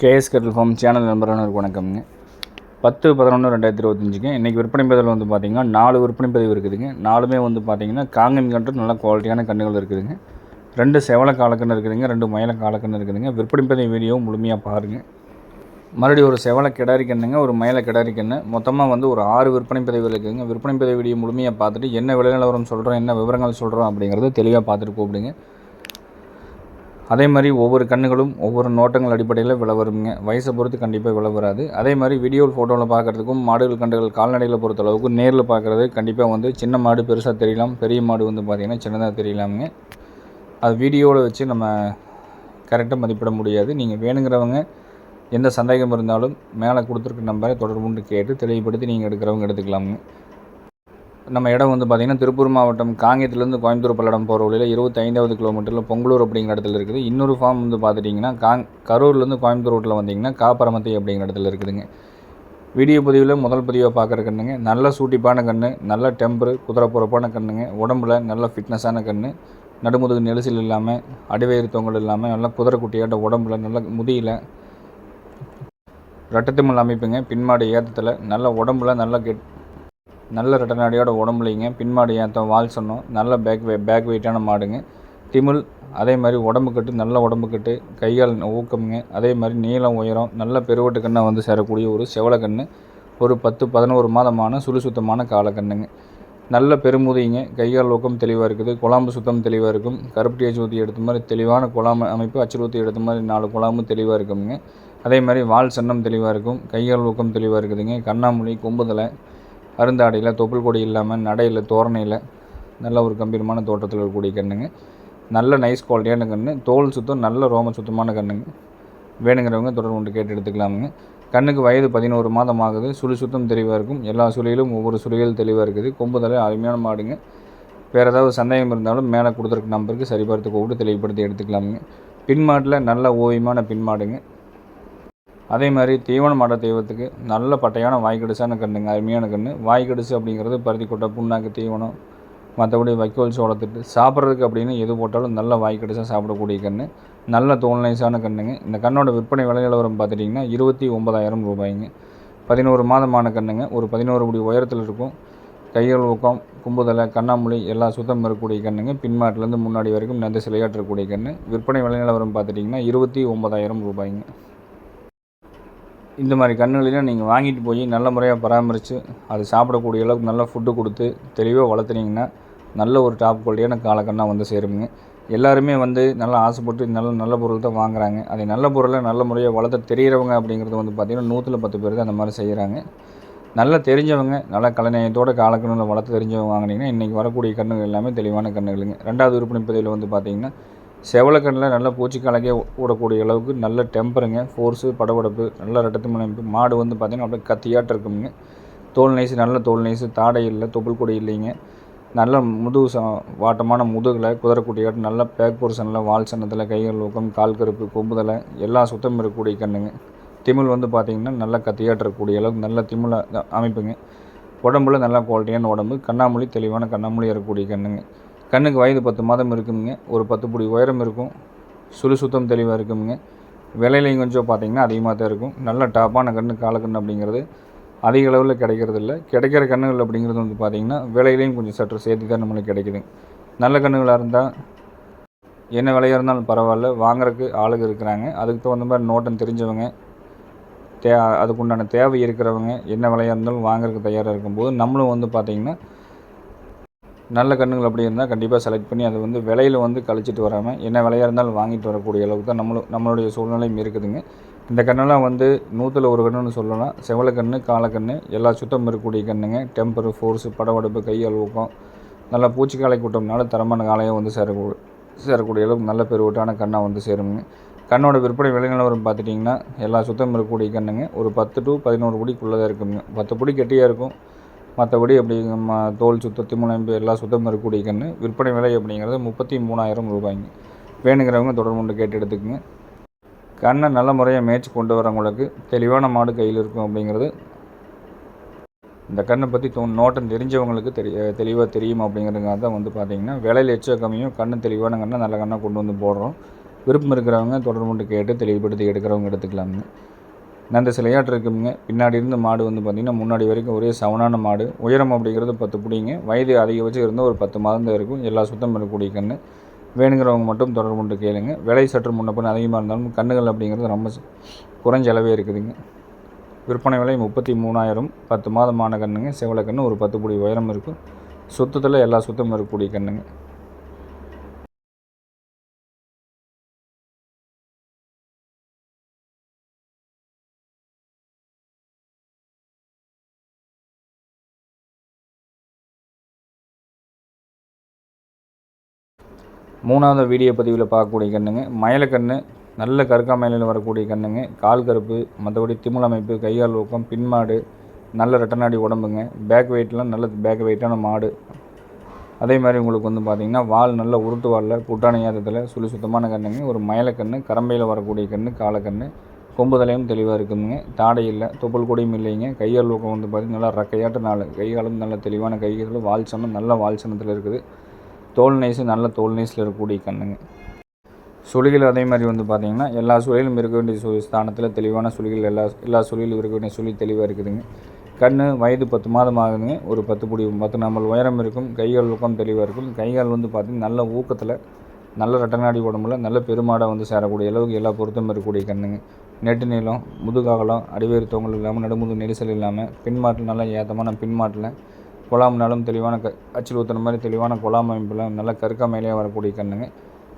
KS கட்டில் form channel நண்பர்களுக்கு வணக்கம்ங்க. பத்து பதினொன்று ரெண்டாயிரத்தி இருபத்தஞ்சுங்க. இன்றைக்கி விற்பனை பதிவில் வந்து பார்த்திங்கன்னா நாலு விற்பனை பதிவு இருக்குதுங்க. நாலுமே வந்து பார்த்திங்கன்னா காங்கன் கன்று நல்ல குவாலிட்டியான கன்றுகள் இருக்குதுங்க. ரெண்டு செவல காலக்கன்று இருக்குதுங்க ரெண்டு மயில காலக்கன்று இருக்குதுங்க. விற்பனை பதிவு வீடியோவும் முழுமையாக பாருங்கள் மறுபடியும் ஒரு செவல கிடாரி கண்ணுங்க ஒரு மயில கிடாரி கண்ணு மொத்தமாக வந்து ஒரு ஆறு விற்பனை பதிவு இருக்குதுங்க. விற்பனை பதிவு வீடியோ முழுமையாக பார்த்துட்டு என்ன விலை நிலவரம் சொல்கிறோம் என்ன விவரங்கள் சொல்கிறோம் அப்படிங்கிறத தெளிவாக பார்த்துட்டு கூப்பிடுங்க. அதே மாதிரி ஒவ்வொரு கண்ணுகளும் ஒவ்வொரு நோட்டங்கள் அடிப்படையில் விலை வருங்க. வயசை பொறுத்து கண்டிப்பாக விலை வராது. அதே மாதிரி வீடியோ ஃபோட்டோவில் பார்க்குறதுக்கும் மாடுகள் கண்டுகள் கால்நடைகளை பொறுத்த அளவுக்கு நேரில் பார்க்குறது கண்டிப்பாக வந்து சின்ன மாடு பெருசாக தெரியலாம். பெரிய மாடு வந்து பார்த்திங்கன்னா சின்னதாக தெரியலாமுங்க. அது வீடியோவில் வச்சு நம்ம கரெக்டாக மதிப்பிட முடியாது. நீங்கள் வேணுங்கிறவங்க எந்த சந்தேகம் இருந்தாலும் மேலே கொடுத்துருக்க நம்பரை தொடர்புண்டு கேட்டு தெளிவுபடுத்தி நீங்கள் எடுக்கிறவங்க எடுத்துக்கலாமுங்க. நம்ம இடம் வந்து பார்த்திங்கன்னா திருப்பூர் மாவட்டம் காங்கேயத்துலேருந்து கோயம்புத்தூர் பல்லடம் போகிற வழியில் இருபத்தைந்தாவது கிலோமீட்டரில் பொங்கலூர் அப்படிங்கிற இடத்துல இருக்குது. இன்னொரு ஃபார்ம் வந்து பார்த்துட்டிங்கன்னா காங் கரூர்லேருந்து கோயம்புத்தூர் ரோட்டில் வந்தீங்கன்னா காப்பரமத்தை அப்படிங்கிற இடத்துல இருக்குதுங்க. வீடியோ பதிவில் முதல் பதிவாக பார்க்குற கண்ணுங்க நல்ல சூட்டிப்பான கன்று நல்ல டெம்பரு குதிரை பொறப்பான கண்ணுங்க உடம்புல நல்ல ஃபிட்னஸான கன்று நடுமுதுகு நெரிசல் இல்லாமல் அடிவயிறு தொங்கல் இல்லாமல் நல்ல குதிரை குட்டியாட்ட உடம்புல நல்ல முதியில் ரெட்டத்திமல் அமைப்புங்க. பின்மாடு ஏற்றத்தில் நல்ல உடம்புல நல்ல கெட் நல்ல ரெட்டநாடியோட உடம்புலிங்க. பின்மாடு ஏற்றம் வால் சொன்னோம். நல்ல பேக் வே பேக் வெயிட்டான மாடுங்க. திமிழ் அதே மாதிரி உடம்பு கட்டு நல்ல உடம்பு கட்டு கைகால் ஊக்கமுங்க. அதே மாதிரி நீளம் உயரம் நல்ல பெருவட்டு கண்ணை வந்து சேரக்கூடிய ஒரு செவலக்கண்ணு ஒரு பத்து பதினோரு மாதமான சுழி சுத்தமான காலக்கண்ணுங்க நல்ல பெருமுதிங்க. கைகால் ஊக்கம் தெளிவாக இருக்குது. குழாம்பு சுத்தம் தெளிவாக இருக்கும். கருப்பட்டியை அச்சு ஊற்றி எடுத்த மாதிரி தெளிவான குழாம்பு அமைப்பு அச்சு ஊற்றி எடுத்த மாதிரி நாலு குழாம்பு தெளிவாக இருக்குங்க. அதே மாதிரி வால் சன்னம் தெளிவாக இருக்கும். கையால் ஊக்கம் தெளிவாக இருக்குதுங்க. கண்ணாமொழி கொம்புதலை அருந்தாடையில் தொப்புள் கொடி இல்லாமல் நடையில் தோரணையில் நல்ல ஒரு கம்பீரமான தோட்டத்தில் இருக்கக்கூடிய கண்ணுங்க. நல்ல நைஸ் குவாலிட்டியான கன்று தோல் சுத்தம் நல்ல ரோம சுத்தமான கண்ணுங்க. வேணுங்கிறவங்க தொடர்பு கொண்டு கேட்டு எடுத்துக்கலாமுங்க. கண்ணுக்கு வயது பதினோரு மாதம் ஆகுது. சுழி சுத்தம் தெளிவாக இருக்கும். எல்லா சுழியிலும் ஒவ்வொரு சுழிகள் தெளிவாக இருக்குது. கொம்புதலை அருமையான மாடுங்க. வேறு ஏதாவது சந்தேகம் இருந்தாலும் மேலே கொடுத்துருக்க நம்பருக்கு சரிபார்த்து கூப்பிட்டு தெளிவுபடுத்தி எடுத்துக்கலாமுங்க. பின்மாட்டில் நல்ல ஓவியமான பின்மாடுங்க. அதே மாதிரி தீவன மாட தெய்வத்துக்கு நல்ல பட்டையான வாய்க்கடிசான கண்ணுங்க அருமையான கன்று வாய்க்கடிசு அப்படிங்கிறது பருத்தி கொட்டை புண்ணாக்கு தீவனம் மற்றபடி வைக்கோல் சோளத்திட்டு சாப்பிட்றதுக்கு அப்படின்னு எது போட்டாலும் நல்ல வாய்க்கடிசாக சாப்பிடக்கூடிய கன்று நல்ல தோல் நைஸான கண்ணுங்க. இந்த கண்ணோட விற்பனை விலை நிலவரம் பார்த்துட்டிங்கன்னா இருபத்தி ஒன்பதாயிரம் ரூபாய்ங்க. பதினோரு மாதமான கண்ணுங்க. ஒரு பதினோரு முடி உயரத்தில் இருக்கும். கைகள் ஊக்கம் கும்புதலை கண்ணாமூலி எல்லா சுத்தம் இருக்கக்கூடிய கண்ணுங்க. பின்மாட்டிலேருந்து முன்னாடி வரைக்கும் நெந்த சிலையாற்றக்கூடிய கன்று விற்பனை விலை நிலவரம் பார்த்துட்டிங்கன்னா இருபத்தி ஒன்பதாயிரம் ரூபாய்ங்க. இந்த மாதிரி கன்றுகளெல்லாம் நீங்கள் வாங்கிட்டு போய் நல்ல முறையாக பராமரித்து அது சாப்பிடக்கூடிய அளவுக்கு நல்ல ஃபுட்டு கொடுத்து தெளிவாக வளர்த்துனீங்கன்னா நல்ல ஒரு டாப் குவாலிட்டியான காலக்கண்ணாக வந்து சேருங்க. எல்லாருமே வந்து நல்லா ஆசைப்பட்டு நல்ல நல்ல பொருள் தான் வாங்குறாங்க. அதை நல்ல பொருளை நல்ல முறையாக வளர்த்த தெரிகிறவங்க அப்படிங்கிறது வந்து பார்த்திங்கன்னா நூற்றில் பத்து பேர் தான் அந்த மாதிரி செய்கிறாங்க நல்லா தெரிஞ்சவங்க நல்லா கலைநயத்தோட காலக்கண்ணில் வளர்த்து தெரிஞ்சவங்க வாங்கினீங்கன்னா இன்றைக்கி வரக்கூடிய கண்ணுகள் எல்லாமே தெளிவான கண்ணுகளுங்க. ரெண்டாவது விற்பனை பதிவில் வந்து பார்த்திங்கன்னா செவலக்கண்ணில் நல்ல பூச்சிக்காலக்கே ஓடக்கூடிய அளவுக்கு நல்ல டெம்பருங்க. ஃபோர்ஸு படபடப்பு நல்ல ரெட்டத்து அமைப்பு மாடு வந்து பார்த்திங்கன்னா அப்படியே கத்தியாட்டம் இருக்குங்க தோல் நைஸு நல்ல தோல் நைஸு தாடை இல்லை தொப்புள் கொடி இல்லைங்க. நல்ல முதுகு ச வாட்டமான முதுகில் குதிரைக்குட்டியாட்டம் நல்ல பேக் போர்ஷனில் வால் சன்னத்தில் கைகள் ஊக்கம் கால் கருப்பு கொம்புதலை எல்லா சுத்தம் இருக்கக்கூடிய கண்ணுங்க. திமிழ் வந்து பார்த்திங்கன்னா நல்லா கத்தியாட்டம் இருக்கக்கூடிய அளவுக்கு நல்ல திமிழ அமைப்புங்க. உடம்புல நல்லா குவாலிட்டியான உடம்பு கண்ணாமொழி தெளிவான கண்ணாமொழி இருக்கக்கூடிய கண்ணுங்க. கண்ணுக்கு வயது பத்து மாதம் இருக்குங்க ஒரு பத்து புடி உயரம் இருக்கும். சுழி சுத்தம் தெளிவாக இருக்குங்க விலையிலையும் கொஞ்சம் பார்த்திங்கன்னா அதிகமாக தான் இருக்கும். நல்ல டாப்பான கண்ணு காலக்கன்று அப்படிங்கிறது அதிக அளவில் கிடைக்கிறது இல்லை. கிடைக்கிற கன்றுகள் அப்படிங்கிறது வந்து பார்த்திங்கன்னா விலையிலையும் கொஞ்சம் சற்று சேர்த்து தான் நம்மளுக்கு கிடைக்குதுங்க நல்ல கன்றுகளாக இருந்தால் என்ன விலையாக இருந்தாலும் பரவாயில்ல. வாங்குறதுக்கு ஆளுங்க இருக்கிறாங்க. அதுக்கு தகுந்த மாதிரி நோட்டம் தெரிஞ்சவங்க தே அதுக்குண்டான தேவை இருக்கிறவங்க என்ன விலையாக இருந்தாலும் வாங்குறதுக்கு தயாராக இருக்கும்போது நம்மளும் வந்து பார்த்திங்கன்னா நல்ல கன்றுகள் அப்படி இருந்தால் கண்டிப்பாக செலக்ட் பண்ணி அதை வந்து விலையில் வந்து கழிச்சிட்டு வராமல் என்ன விலையாக இருந்தாலும் வாங்கிட்டு வரக்கூடிய அளவுக்கு தான் நம்மளும் நம்மளுடைய சூழ்நிலையும் இருக்குதுங்க. இந்த கண்ணெல்லாம் வந்து நூற்றில் ஒரு கண்ணுன்னு சொல்லலாம். செவலக்கண்ணு காலக்கண்ணு எல்லா சுத்தம் இருக்கக்கூடிய கண்ணுங்க. டெம்பரு ஃபோர்ஸு படவடுப்பு கையால் ஊக்கம் நல்லா பூச்சிக்காலை கூட்டம்னால தரமான காலையும் வந்து சேரக்கூடிய சேரக்கூடிய அளவுக்கு நல்ல பெருவட்டான கண்ணாக வந்து சேருங்க. கண்ணோட விற்பனை விலை நிலவரம் பார்த்துட்டிங்கன்னா எல்லா சுத்தம் இருக்கக்கூடிய கண்ணுங்க. ஒரு பத்து டு பதினோரு பிடிக்குள்ளதாக தான் இருக்குங்க. பத்து பிடி கெட்டியாக இருக்கும். மற்றபடி அப்படி நம்ம தோல் சுத்தம் திமுனைம்பு எல்லா சுத்தம் இருக்கக்கூடிய கன்று விற்பனை விலை அப்படிங்கிறது முப்பத்தி மூணாயிரம் ரூபாய்ங்க. வேணுங்கிறவங்க தொடர்பு கொண்டு கேட்டு எடுத்துக்கோங்க. கண்ணை நல்ல முறையாக மேய்ச்சி கொண்டு வரவங்களுக்கு தெளிவான மாடு கையில் இருக்கும் அப்படிங்கிறது இந்த கண்ணை பற்றி தோ நோட்டம் தெரிஞ்சவங்களுக்கு தெரிய தெளிவாக தெரியும் அப்படிங்கிறதுக்காக தான் வந்து பார்த்திங்கன்னா விலையில் எச்ச கம்மியும் கண்ணு தெளிவான கண்ணை நல்ல கண்ணை கொண்டு வந்து போடுறோம். விருப்பம் இருக்கிறவங்க தொடர்பு கொண்டு கேட்டு தெளிவுபடுத்தி எடுக்கிறவங்க எடுத்துக்கலாமுங்க. நந்த சிலையாட்டு இருக்குங்க. பின்னாடி இருந்த மாடு வந்து பார்த்திங்கன்னா முன்னாடி வரைக்கும் ஒரே சவனான மாடு. உயரம் அப்படிங்கிறது பத்து பிடிங்க. வயது அதிகபட்சம் இருந்தால் ஒரு பத்து மாதம் தான் இருக்கும். எல்லா சுத்தம் இருக்கக்கூடிய கன்று வேணுங்கிறவங்க மட்டும் தொடர்பு கொண்டு கேளுங்க. விலை சற்று முன்ன அதிகமாக இருந்தாலும் கன்றுகள் அப்படிங்கிறது ரொம்ப குறைஞ்ச அளவே இருக்குதுங்க. விற்பனை விலை முப்பத்தி மூணாயிரம். பத்து மாதமான கன்றுங்க செவலை கன்று ஒரு பத்து புடி உயரம் இருக்கும். சுத்தத்தில் எல்லா சுத்தமும் இருக்கக்கூடிய கன்றுங்க மூணாவது வீடியோ பதிவில் பார்க்கக்கூடிய கண்ணுங்க. மயலக்கண்ணு நல்ல கருக்கா வரக்கூடிய கண்ணுங்க. கால் கருப்பு மற்றபடி திமிழ் அமைப்பு கைகால் ஊக்கம் பின்மாடு நல்ல ரெட்டநாடி உடம்புங்க. பேக் வெயிட்லாம் நல்ல பேக் வெயிட்டான மாடு. அதே மாதிரி உங்களுக்கு வந்து பார்த்திங்கன்னா வால் நல்ல உருட்டு வாலில் புட்டான ஏதத்தில் சுழி சுத்தமான கண்ணுங்க. ஒரு மயலக்கண்ணு கரம்பையில் வரக்கூடிய கண்ணு காலக்கண்ணு கொம்பு தலையும் தெளிவாக இருக்குதுங்க. தாடை இல்லை தொப்புள் கூடையும் இல்லைங்க. கையால் ஊக்கம் வந்து பார்த்திங்கன்னா நல்லா ரக்கையாட்டு நாள் கைகாலும் நல்ல தெளிவான கைகளும் வால் சனம் நல்ல வால் சனத்தில் இருக்குது. தோல் நைஸு நல்ல தோல் நைஸில் இருக்கக்கூடிய கண்ணுங்க சுழிகள் அதே மாதிரி வந்து பார்த்திங்கன்னா எல்லா சுழிலும் இருக்க வேண்டிய சு ஸ்தானத்தில் தெளிவான சுழிகள் எல்லா எல்லா சுழிலும் இருக்க வேண்டிய சுழி தெளிவாக இருக்குதுங்க. கண் வயது பத்து மாதம் ஆகுதுங்க. ஒரு பத்து புடி பத்து நாமல் உயரம் இருக்கும் கைகள் ஊக்கம் தெளிவாக இருக்கும். கைகால் வந்து பார்த்திங்கன்னா நல்ல ஊக்கத்தில் நல்ல ரெட்டநாடி உடம்புல நல்ல பெருமாடாக வந்து சேரக்கூடிய அளவுக்கு எல்லா பொருத்தம் இருக்கக்கூடிய கண்ணுங்க நெட்டு நீளம் முதுகாகலம் அடிவேறு தொங்கல் இல்லாமல் நடுமுது நெரிசல் இல்லாமல் பின்மாட்டில் நல்லா ஏத்தமான பின்மாட்டில் குழாம்னாலும் தெளிவான க அச்சில் மாதிரி தெளிவான குழாம் அமைப்பில் நல்ல கருக்கா மேலேயே வரக்கூடிய கண்ணுங்க.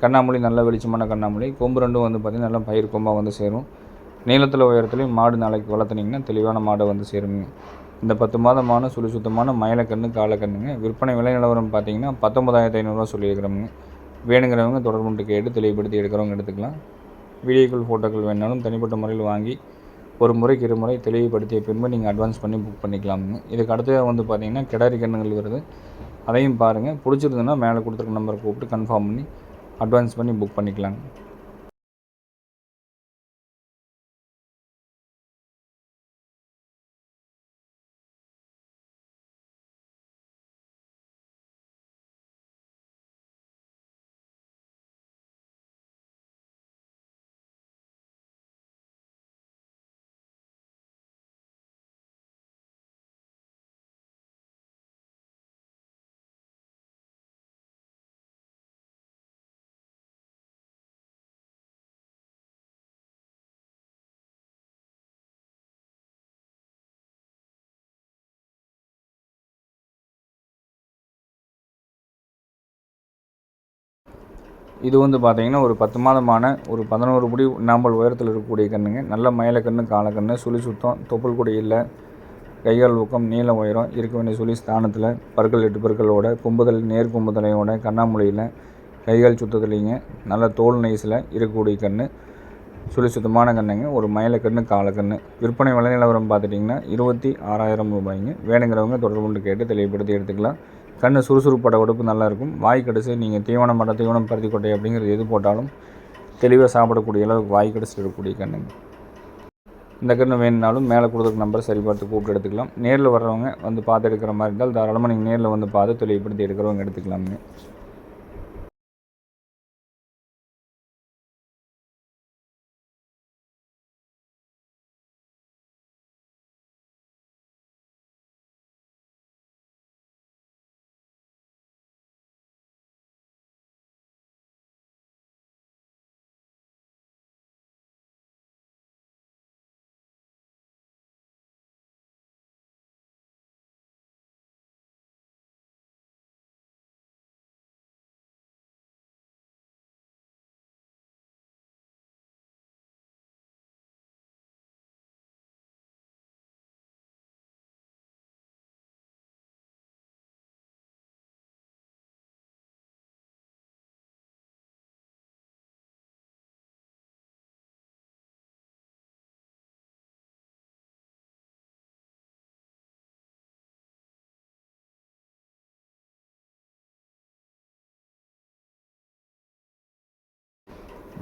கண்ணாமொழி நல்ல வெளிச்சமான கண்ணாமொழி கொம்பு ரெண்டும் வந்து பார்த்திங்கன்னா நல்லா பயிர் கொம்பாக வந்து சேரும். நீளத்தில் உயரத்துலையும் மாடு நாளைக்கு வளர்த்துனீங்கன்னா தெளிவான மாடை வந்து சேருங்க. இந்த பத்து மாதமான சுழி சுத்தமான மயிலக்கண்ணு காலக்கண்ணுங்க விற்பனை விலை நிலவரம் பார்த்தீங்கன்னா பத்தொம்பதாயிரத்து ஐநூறுரூவா சொல்லியிருக்கிறோமுங்க. வேணுங்கிறவங்க தொடர்புண்டு கேட்டு தெளிவுபடுத்தி எடுக்கிறவங்க எடுத்துக்கலாம். வீடியோக்கள் ஃபோட்டோக்கள் வேணாலும் தனிப்பட்ட முறையில் வாங்கி ஒரு முறைக்கு இரு முறை தெளிவுபடுத்திய பின்பு நீங்கள் அட்வான்ஸ் பண்ணி புக் பண்ணிக்கலாமுங்க இதுக்கு அடுத்தது வந்து பார்த்தீங்கன்னா கிடாரி கண்ணுகள் வருது அதையும் பாருங்கள் பிடிச்சிருந்துன்னா மேலே கொடுத்துருக்க நம்பரை கூப்பிட்டு கன்ஃபார்ம் பண்ணி அட்வான்ஸ் பண்ணி புக் பண்ணிக்கலாங்க இது வந்து பார்த்தீங்கன்னா ஒரு பத்து மாதமான ஒரு பதினோரு முடி நாம்பல் உயரத்தில் இருக்கக்கூடிய கண்ணுங்க. நல்ல மயிலக்கண்ணு காலக்கண்ணு சுழி சுத்தம் தொப்புள் கூட இல்லை. கைகால் ஊக்கம் நீள உயரம் இருக்க வேண்டிய சுழி ஸ்தானத்தில் பற்கள் எட்டு பற்களோட கொம்புதல் நேர் கொம்புதலையோட கண்ணாமூலையில் கைகால் சுத்தத்துலேங்க நல்ல தோல் நைஸில் இருக்கக்கூடிய கன்று சுழி சுத்தமான கண்ணுங்க ஒரு மயிலக்கண்ணு காலக்கண்ணு விற்பனை விலை நிலவரம் பார்த்துட்டிங்கன்னா இருபத்தி ஆறாயிரம் ரூபாய்ங்க. வேணுங்கிறவங்க தொடர்பு கொண்டு கேட்டு தெளிவுபடுத்தி எடுத்துக்கலாம். கண் சுறுசுறுப்பட உடுப்பு நல்லாயிருக்கும். வாய் கடைசி நீங்கள் தீவனம் பண்ண தீவனம் பருத்தி கொட்டை அப்படிங்கிறது எது போட்டாலும் தெளிவாக சாப்பிடக்கூடிய அளவுக்கு வாய் கடைசி இருக்கக்கூடிய கண்ணுங்க. இந்த கன்று வேணுனாலும் மேலே கொடுத்துருக்க நம்பர் சரி பார்த்து கூப்பிட்டு எடுத்துக்கலாம். நேரில் வர்றவங்க வந்து பார்த்து எடுக்கிற மாதிரி இருந்தால் தாராளமாக நீங்கள் நேரில் வந்து பார்த்து தெளிவுபடுத்தி எடுக்கிறவங்க எடுத்துக்கலாமுங்க.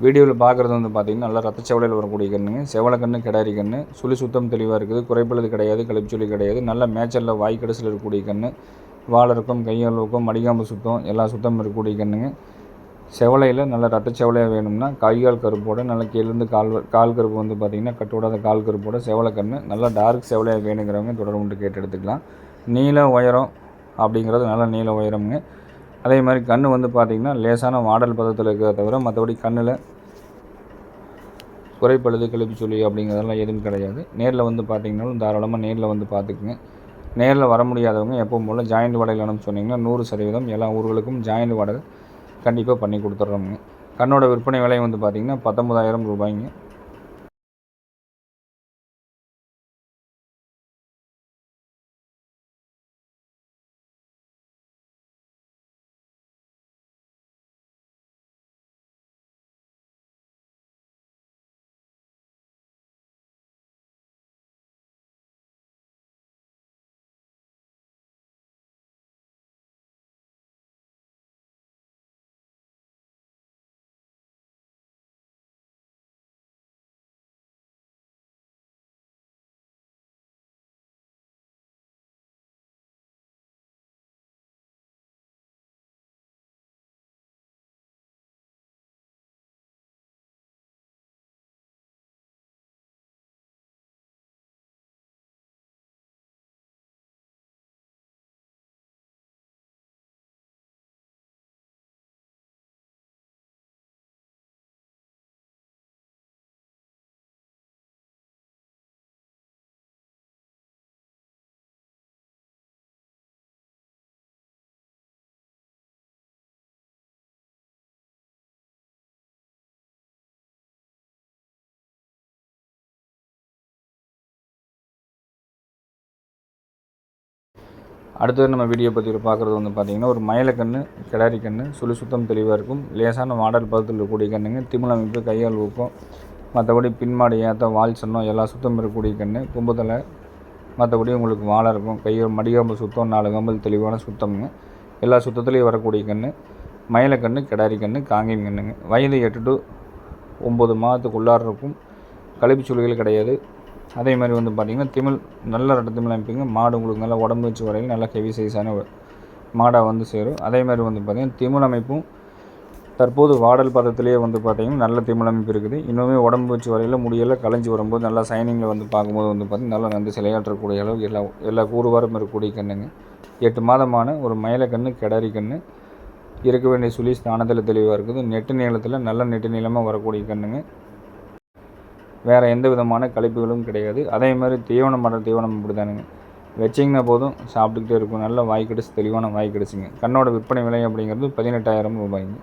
வீடியோவில் பார்க்குறது வந்து பார்த்திங்கன்னா நல்லா ரத்த செவலையில் வரக்கூடிய கண்ணுங்க செவலை கண்ணு கிடாரி கண்ணு சுழி சுத்தம் தெளிவாக இருக்குது குறைப்பழுது கிடையாது கழிப்புச்சொலி கிடையாது நல்ல மேய்ச்சலில் வாய்க்கடைசியில் இருக்கக்கூடிய கண்ணு வாழருக்கும் கையால் இருக்கும் மடிகாம்பு சுத்தம் எல்லா சுத்தம் இருக்கக்கூடிய கண்ணுங்க செவலையில் நல்ல ரத்த செவலையாக வேணும்னா கைகால் கருப்போட நல்ல கீழேருந்து கால் கால் கருப்பு வந்து பார்த்திங்கன்னா கட்டோடாத கால் கருப்போட செவலை கன்று நல்லா டார்க் செவலையாக வேணுங்கிறவங்க தொடர்பு கேட்டு எடுத்துக்கலாம். நீல உயரம் அப்படிங்கிறது நல்ல நீல உயரம்ங்க. அதே மாதிரி கண் வந்து பார்த்திங்கன்னா லேசான வாடல் பதத்தில் இருக்கிறத தவிர மற்றபடி கண்ணில் குறைப்பழுது கழிப்பு சொல்லி அப்படிங்கிறதெல்லாம் எதுவும் கிடையாது. நேரில் வந்து பார்த்திங்கனாலும் தாராளமாக நேரில் வந்து பார்த்துக்குங்க. நேரில் வர முடியாதவங்க எப்பவும் போல் ஜாயிண்ட் வாடகைன்னு சொன்னிங்கன்னா நூறு சதவீதம் எல்லா ஊர்களுக்கும் ஜாயிண்ட் வாடகை கண்டிப்பாக பண்ணி கொடுத்துட்றோமுங்க கண்ணோட விற்பனை விலை வந்து பார்த்திங்கன்னா பத்தொம்பதாயிரம் ரூபாய்ங்க. அடுத்தது நம்ம வீடியோ பற்றி பார்க்குறது வந்து பார்த்திங்கன்னா ஒரு மயிலக்கண்ணு கிடாரி கண்ணு சுழி சுத்தம் தெளிவாக இருக்கும். லேசான மாடல் பதத்தில் இருக்கக்கூடிய கண்ணுங்க திமிழ் அமைப்பு கையால் ஊக்கம் மற்றபடி பின்மாடு ஏற்ற வால் சன்னம் எல்லா சுத்தம் இருக்கக்கூடிய கண்ணு கும்பத்தில் மற்றபடி உங்களுக்கு வாழை இருக்கும். கையில் மடிகாம்பு சுத்தம் நாலு கம்பல் தெளிவான சுத்தம்ங்க. எல்லா சுத்தத்துலேயும் வரக்கூடிய கண்ணு மயிலக்கண்ணு கிடாரி கண்ணு காங்கேயம் கண்ணுங்க. வயது எட்டு டு ஒம்பது மாதத்துக்குள்ளார இருக்கும். கழிப்பு சுழிகள் கிடையாது. அதே மாதிரி வந்து பார்த்திங்கன்னா திமிழ் நல்ல ரெட்ட திமிழ் அமைப்புங்க. மாடு உங்களுக்கு நல்லா உடம்பு வச்சு வரையில் நல்லா ஹெவி சைஸான மாடாக வந்து சேரும். அதே மாதிரி வந்து பார்த்திங்கன்னா திமிழ் அமைப்பும் தற்போது வாடல் பதத்திலேயே வந்து பார்த்திங்கன்னா நல்ல திமிழ் அமைப்பு இருக்குது. இன்னுமே உடம்பு வச்சு வரையில் முடியெல்லாம் களைஞ்சி வரும்போது நல்லா சைனிங்கில் வந்து பார்க்கும்போது வந்து பார்த்திங்கன்னா நல்லா வந்து சிலையாற்றக்கூடிய அளவு எல்லா எல்லா கூறுவாரும் இருக்கக்கூடிய கண்ணுங்க. எட்டு மாதமான ஒரு மயில கண்ணு கிடரி கண்ணு. இருக்க வேண்டிய சுழி ஸ்தானத்தில் தெளிவாக இருக்குது. நெட்டு நீளத்தில் நல்ல நெட்டு நீளமாக வரக்கூடிய கண்ணுங்க. வேறு எந்த விதமான கழிப்புகளும் கிடையாது. அதே மாதிரி தீவனம் பண்ணுற தீவனம் இப்படி தானுங்க வச்சிங்கன்னா போதும் சாப்பிட்டுக்கிட்டே இருக்கும். நல்ல வாய் கிடச்சி தெளிவான வாய் கிடச்சிங்க. கண்ணோட விற்பனை விலை அப்படிங்கிறது பதினெட்டாயிரம் ரூபாய்ங்க.